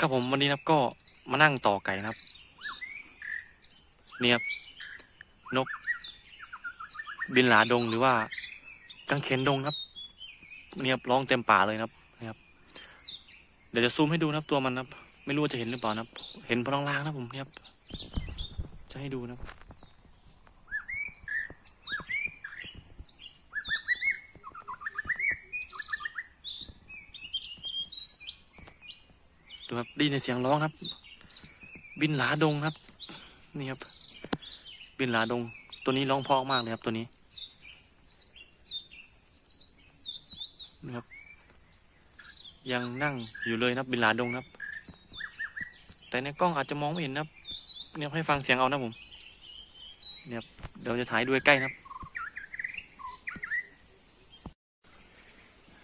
ครับผมวันนี้ครับก็มานั่งต่อไก่นะครับ เนี่ยครับนก บินหลาดงหรือว่ากังเขนดงครับ เนี่ยครับร้องเต็มป่าเลยนะครับนี่ครับ เดี๋ยวจะซูมให้ดูนะครับตัวมันนะครับ ไม่รู้ว่าจะเห็นหรือเปล่านะครับ เห็นพลังล่างนะผมเนี่ยครับ จะให้ดูนะครับ ครับไดีในเสียงร้องครับ บินหลาดงครับ นี่ครับ บินหลาดง ตัวนี้ร้องเพราะมากเลยครับ ตัวนี้นะครับ ยังนั่งอยู่เลยนะครับบินหลาดงครับ แต่ในกล้องอาจจะมองไม่เห็นนะครับ เนี่ยให้ฟังเสียงเอานะผม เนี่ยครับเดี๋ยวจะถ่ายด้วยใกล้นะครับ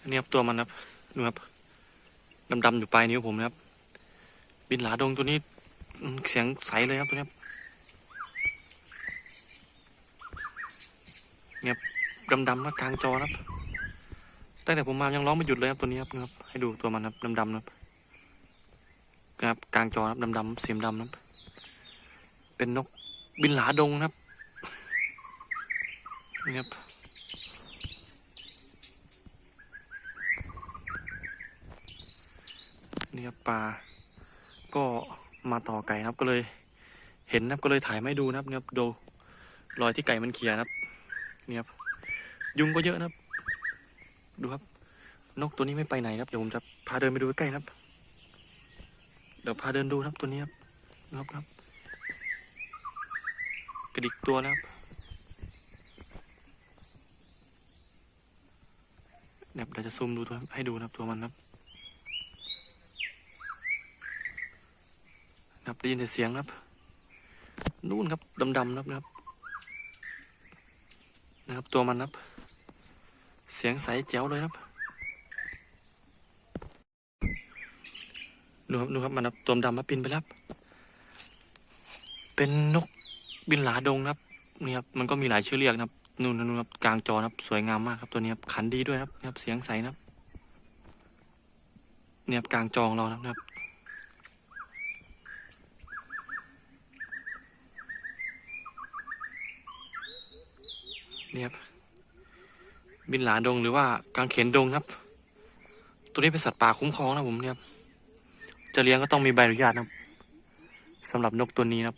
เนี่ยครับตัวมันครับดูครับดำๆอยู่ปลายนิ้วผมนะครับ บินหลาดงตัวนี้เสียงใสเลยครับตัวนี้ครับดำๆนะกลางจอครับตั้งแต่ผมมายังร้องไม่หยุดเลยครับตัวนี้ครับนะครับ ให้ดูตัวมันครับดำๆนะครับครับกลางจอครับดำๆเสียมดำนะครับ เป็นนกบินหลาดงนะครับนี่ครับนี่ครับปลา ก็มาต่อไก่นะครับก็เลยเห็นนะครับก็เลยถ่ายไม่ดูนะครับเนี่ยดูรอยที่ไก่มันเขี่ยนะครับเนี่ครับยุงก็เยอะนะครับ ดูครับ นกตัวนี้ไม่ไปไหนครับเดี๋ยวผมจะพาเดินไปดูใกล้นะครับ เดี๋ยวพาเดินดูนะครับตัวนี้ครับนะครับครับ กระดิกตัวนะครับเนี่ยเดี๋ยวจะซูมดูตัวให้ดูนะครับตัวมันนะครับนะครับ ได้ยินแต่เสียงนะครับ นู่นครับดำๆนะครับ นะครับนะครับตัวมันนะครับ เสียงใสแจ๋วเลยครับดูครับดูครับมันครับตัวดำมาบินไปแล้วครับเป็นนกบินหลาดงนะครับนี่ครับมันก็มีหลายชื่อเรียกนะครับนู่นนู่นครับกลางจอครับสวยงามมากครับตัวนี้ครับขันดีด้วยครับนี่ครับ เสียงใสนะครับเนี่ยครับกลางจองเรานะครับ นี่ยครับบินหลาดงหรือว่ากางเขนดงครับ ตัวนี้เป็นสัตว์ป่าคุ้มครองนะผมเนี่ยครับจะเลี้ยงก็ต้องมีใบอนุญาตนะครับสำหรับนกตัวนี้นะครับ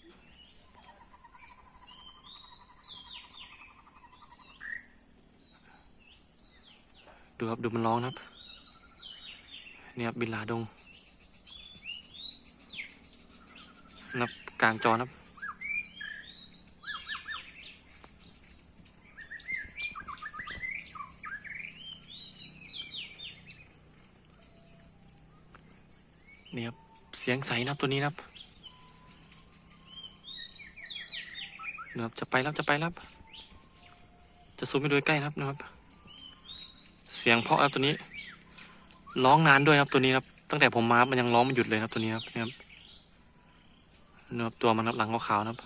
ดูครับดูมันร้องนะครับเนี่ยครับบินหลาดงนะครับกลางจอนะครับ นี่ครับ เสียงใสนะครับตัวนี้นะครับนะครับจะไปรับจะไปรับ จะซูมไปดูใกล้นะครับนะครับ เสียงเพราะครับตัวนี้ ร้องนานด้วยครับตัวนี้ครับ ตั้งแต่ผมมาครับมันยังร้องไม่หยุดเลยครับตัวนี้ครับนะครับนะครับตัวมันครับหลังขาวๆนะครับ